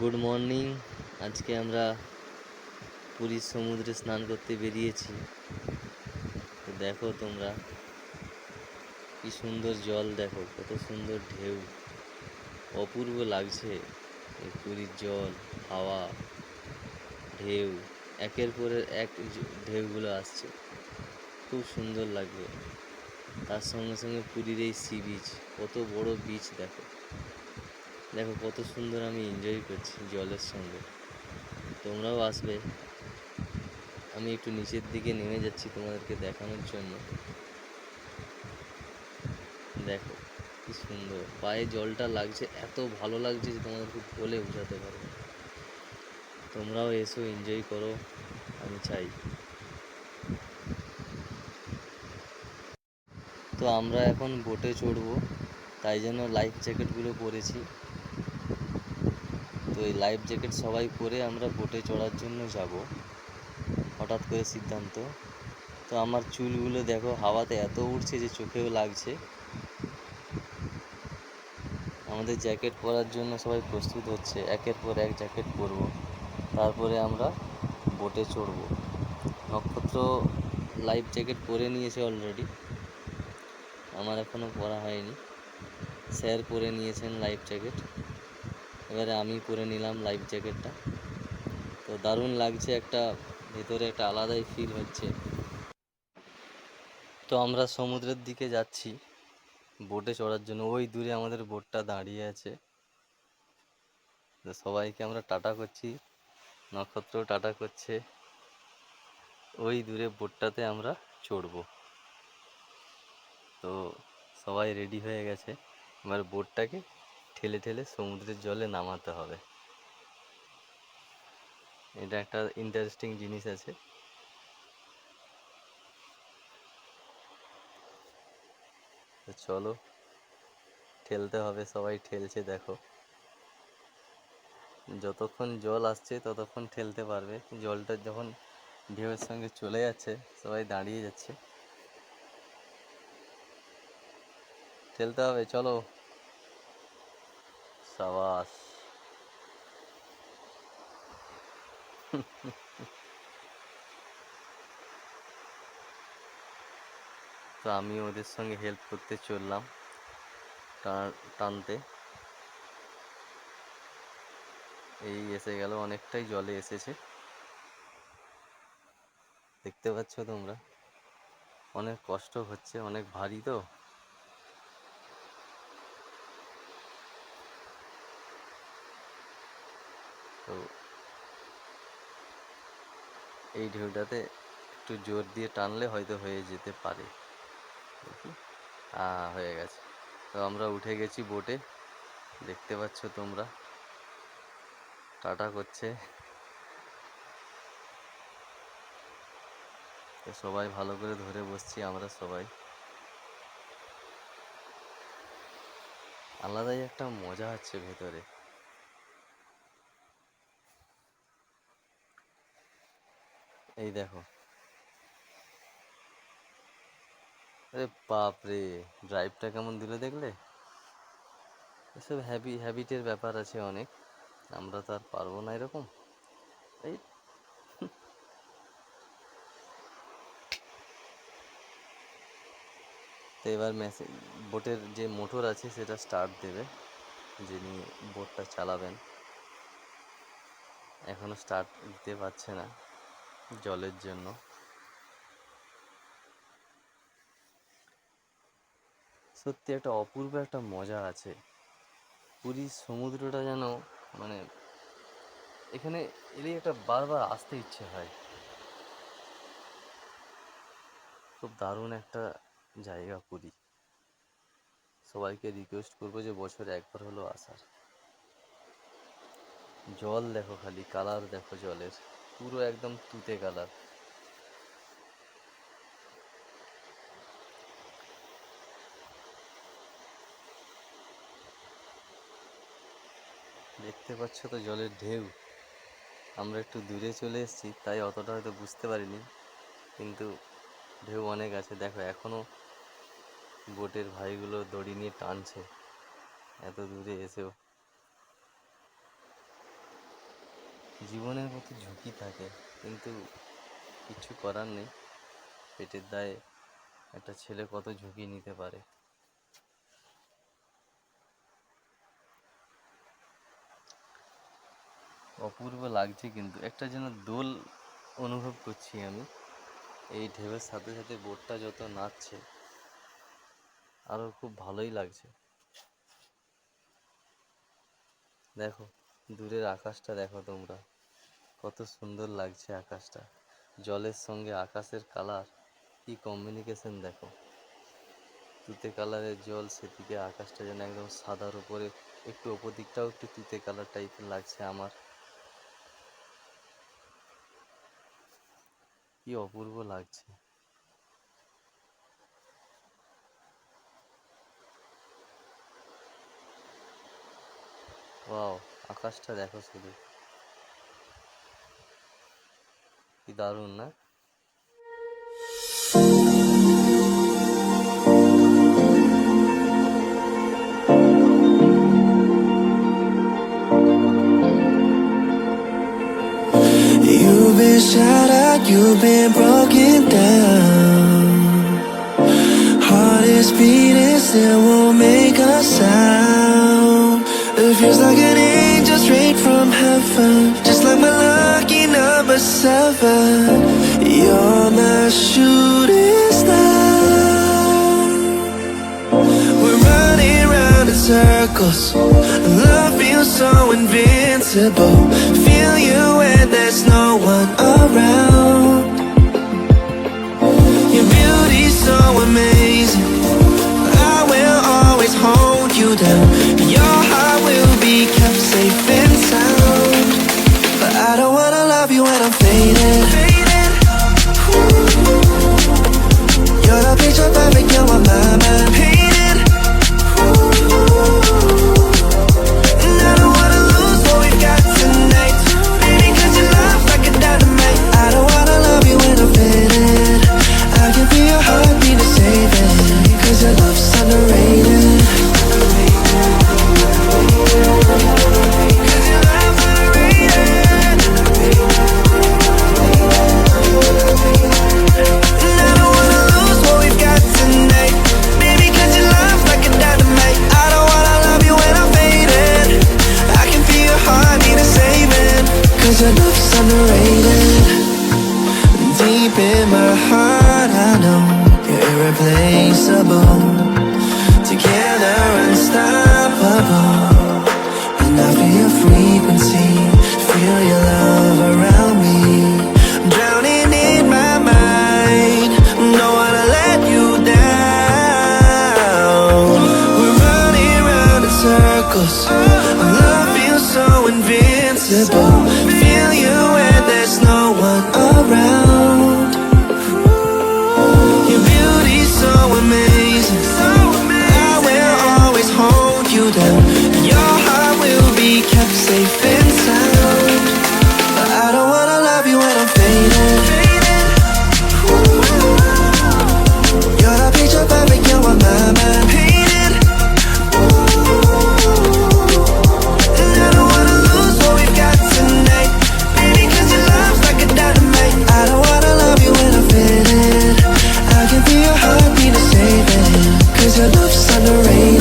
Good morning আজকে আমরা পুরীর সমুদ্রে স্নান করতে বেরিয়েছি। তো দেখো তোমরা, কি সুন্দর জল দেখো, কত সুন্দর ঢেউ। অপূর্ব লাগছে এই পুরীর জল, হাওয়া, ঢেউ, একের পর এক ঢেউগুলো আসছে। খুব সুন্দর লাগবে। তার সঙ্গে সঙ্গে পুরীর এই সি বিচ, কত বড় বিচ দেখো। দেখো কত সুন্দর আমি এনজয় করছি জলের সঙ্গে। তোমরাও আসবে। আমি একটু নিচের দিকে নেমে যাচ্ছি তোমাদেরকে দেখানোর জন্য। দেখো কি সুন্দর। পায়ে জলটা লাগছে, এত ভালো লাগছে যে তোমাদেরকে বলে বোঝাতে পারব তোমরাও এসো এনজয় করো, আমি চাই। তো আমরা এখন বোটে চড়বো, তাই জন্য লাইফ জ্যাকেটগুলো পরেছি। তো এই লাইফ জ্যাকেট সবাই পরে আমরা বোটে চড়ার জন্য যাব। হঠাৎ করে সিদ্ধান্ত। তো আমার চুলগুলো দেখো, হাওয়াতে এত উঠছে যে চোখেও লাগছে। আমাদের জ্যাকেট পরার জন্য সবাই প্রস্তুত হচ্ছে। একের পর এক জ্যাকেট পরবো। তারপরে আমরা বোটে চড়বো। নক্ষত্র লাইফ জ্যাকেট পরে নিয়েছে অলরেডি আমার এখনও পরা হয়নি। স্যার পরে নিয়েছেন লাইফ জ্যাকেট এবারে আমি পরে নিলাম লাইফ জ্যাকেটটা তো দারুণ লাগছে একটা, ভেতরে একটা আলাদাই ফিল হচ্ছে। তো আমরা সমুদ্রের দিকে যাচ্ছি বোটে চড়ার জন্য। ওই দূরে আমাদের বোটটা দাঁড়িয়ে আছে। সবাইকে আমরা টাটা করছি, নক্ষত্র টাটা করছে। ওই দূরে বোটটাতে আমরা চড়বো। তো সবাই রেডি হয়ে গেছে। এবার বোটটাকে ঠেলে ঠেলে সমুদ্রের জলে নামাতে হবে। এটা একটা ইন্টারেস্টিং জিনিস আছে। চলো, ঠেলতে হবে, সবাই ঠেলছে, দেখো। যতক্ষণ জল আসছে, ততক্ষণ ঠেলতে পারবে। জলটা যখন ঢেউয়ের সঙ্গে চলে যাচ্ছে, সবাই দাঁড়িয়ে যাচ্ছে। ঠেলতে হবে, চলো। সাবাস তো আমি ওদের সঙ্গে হেল্প করতে চললাম টানতে। এই এসে গেল, অনেকটাই জলে এসেছে। দেখতে পাচ্ছ তোমরা? অনেক কষ্ট হচ্ছে, অনেক ভারী তো। তো এই ঢেউটাতে একটু জোর দিয়ে টানলে হয়তো হয়ে যেতে পারে। দেখি। হ্যাঁ গেছে। তো আমরা উঠে গেছি বোটে। দেখতে পাচ্ছ তোমরা। টাটা করছে। তো সবাই ভালো করে ধরে বসছি আমরা সবাই। আলাদাই একটা মজা আছে ভেতরে। এই দেখো। আরে বাপরে ড্রাইভটা কেমন দিল দেখলে? এসব হ্যাবি হ্যাবিটের ব্যাপার আছে অনেক। আমরা তো আর পারব না এরকম। এই তো এবার মেশিন বোটের যে মোটর আছে সেটা স্টার্ট দেবে। যিনি বোটটা চালাবেন। এখনও স্টার্ট দিতে পারছে না। জলের জন্য। সত্যি একটা অপূর্ব একটা মজা আছে। পুরীর সমুদ্রটা যেন মানে এখানে এলেই একটা বারবার আসতে ইচ্ছে হয়। খুব দারুণ একটা জায়গা পুরী। সবাইকে রিকোয়েস্ট করব যে বছরে একবার হলো আসার। জল দেখো খালি কালার দেখো জলের। পুরো একদম তুতে কালার দেখতে পাচ্ছ তো জলের ঢেউ। আমরা একটু দূরে চলে এসেছি, তাই অতটা হয়তো বুঝতে পারিনি। কিন্তু ঢেউ অনেক আছে। দেখো এখনও বোটের ভাইগুলো দড়ি নিয়ে টানছে। এত দূরে এসেও। জীবনের মতো ঝুঁকি থাকে, কিন্তু কিছু করার নেই। পেটের দায়ে একটা ছেলে কত ঝুঁকি নিতে পারে? অপূর্ব লাগছে কিন্তু। একটা যেন দোল অনুভব করছি আমি। এই ঢেউয়ের সাথে সাথে বোটটা যত নাচছে আরও খুব ভালোই লাগছে। দেখো, দূরের আকাশটা দেখো তোমরা। কত সুন্দর লাগছে আকাশটা। জলের সঙ্গে আকাশের কালার কি কম্বিনিকেশন দেখো। তুতে কালারের জল, সেদিকে আকাশটা যেন একদম সাদার উপরে, একটু ওপর দিকটাও একটু তুতে কালার টাইপের লাগছে আমার। কি অপূর্ব লাগছে। আকাশটা দেখো শুধু। কি দারুণ না You've been shattered, you've been broken down. Heart is beating, still won't make a sound. It feels like an angel Straight from heaven, just like my lucky number seven. You're my shooting star. We're running round in circles. Love feels so invincible. Feel you when there's no one around. Your beauty's so amazing. I will always hold you down. Circles, our love feels so invincible. Feel you when there's no one around. Your beauty's so amazing. I will always hold you down. Your heart will be kept safe your love, sun, rain.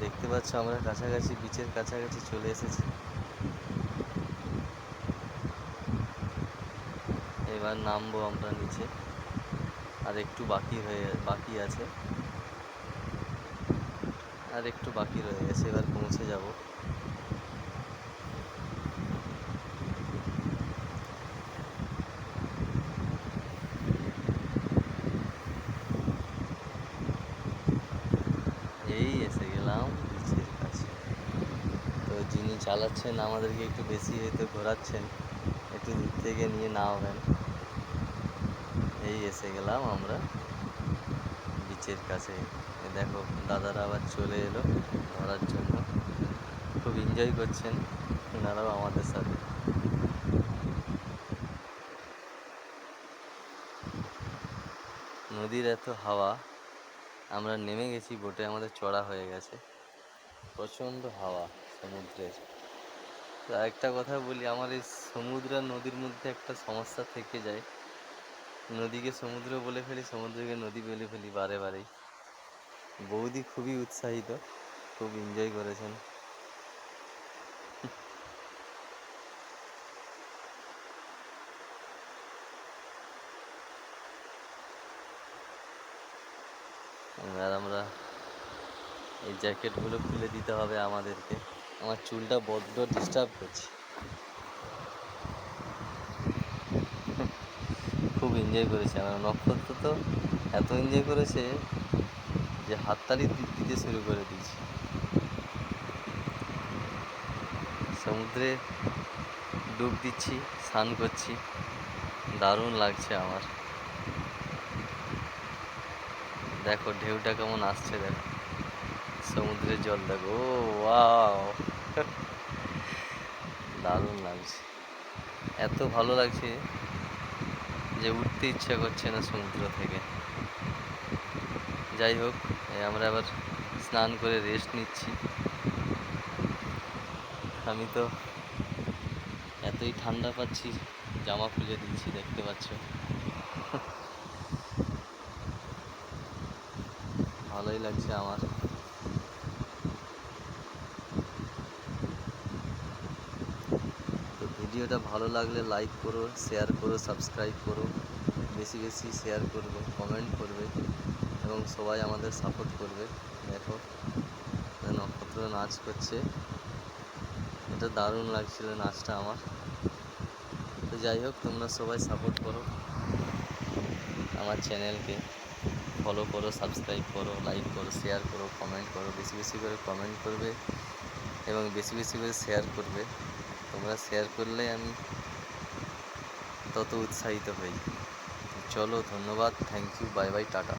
দেখতে পাচ্ছ আমরা কাছাকাছি বিচের কাছাকাছি চলে এসেছি। এবার নামবো আমরা নিচে। আর একটু বাকি হয়ে, বাকি আছে। আর একটু বাকি রয়ে গেছে, এবার পৌঁছে যাব এই এসে গেলাম বিচের কাছে তো যিনি চালাচ্ছেন, আমাদেরকে একটু বেশি হয়তো ঘোরাচ্ছেন, একটু দূর থেকে নিয়ে না হবেন। এই এসে গেলাম আমরা বিচের কাছে। দেখো, দাদারা আবার চলে এলো ধরার জন্য। খুব এনজয় করছেন ওনারাও আমাদের সাথে। নদীর এত হাওয়া, আমরা নেমে গেছি, বোটে আমাদের চড়া হয়ে গেছে। প্রচণ্ড হাওয়া, সমুদ্রের। তো একটা কথা বলি, আমার এই সমুদ্র আর নদীর মধ্যে একটা সমস্যা থেকে যায়। নদীকে সমুদ্র বলে ফেলি, সমুদ্রকে নদী বলে ফেলি বারে বারেই। বৌদি খুবই উৎসাহিত, খুব এনজয় করেছেন। আর আমরা এই জ্যাকেটগুলো খুলে দিতে হবে আমাদেরকে। আমার চুলটা বড্ড ডিস্টার্ব করছে। খুব এনজয় করেছে। আমার নক্ষত্র তো এত এনজয় করেছে যে হাততালি দিতে শুরু করে দিয়েছে। সমুদ্রে ডুব দিচ্ছি, স্নান করছি। দারুণ লাগছে আমার। দেখো, ঢেউটা কেমন আসছে দেখো। সমুদ্রের জল দেখো। ও দারুণ লাগছে। এত ভালো লাগছে যে উঠতে ইচ্ছা করছে না সমুদ্র থেকে। যাই হোক আমরা আবার স্নান করে রেস্ট নিচ্ছি। আমি তো এতই ঠান্ডা পাচ্ছি, জামা খুলে দিচ্ছি, দেখতে পাচ্ছ। ভালোই লাগছে আমার তো ভিডিওটা ভালো লাগলে লাইক করো শেয়ার করো সাবস্ক্রাইব করো, বেশি বেশি শেয়ার করবে কমেন্ট করবে এবং সবাই আমাদের সাপোর্ট করবে। দেখো নক্ষত্র নাচ করছে। এটা দারুণ লাগছিল নাচটা আমার। তো যাই হোক, তোমরা সবাই সাপোর্ট করো। আমার চ্যানেলকে ফলো করো সাবস্ক্রাইব করো লাইক করো শেয়ার করো কমেন্ট করো, বেশি বেশি করে কমেন্ট করবে এবং বেশি বেশি করে শেয়ার করবে। তোমরা শেয়ার করলে আমি তত উৎসাহিত হই। চলো ধন্যবাদ thank you bye bye ta-ta.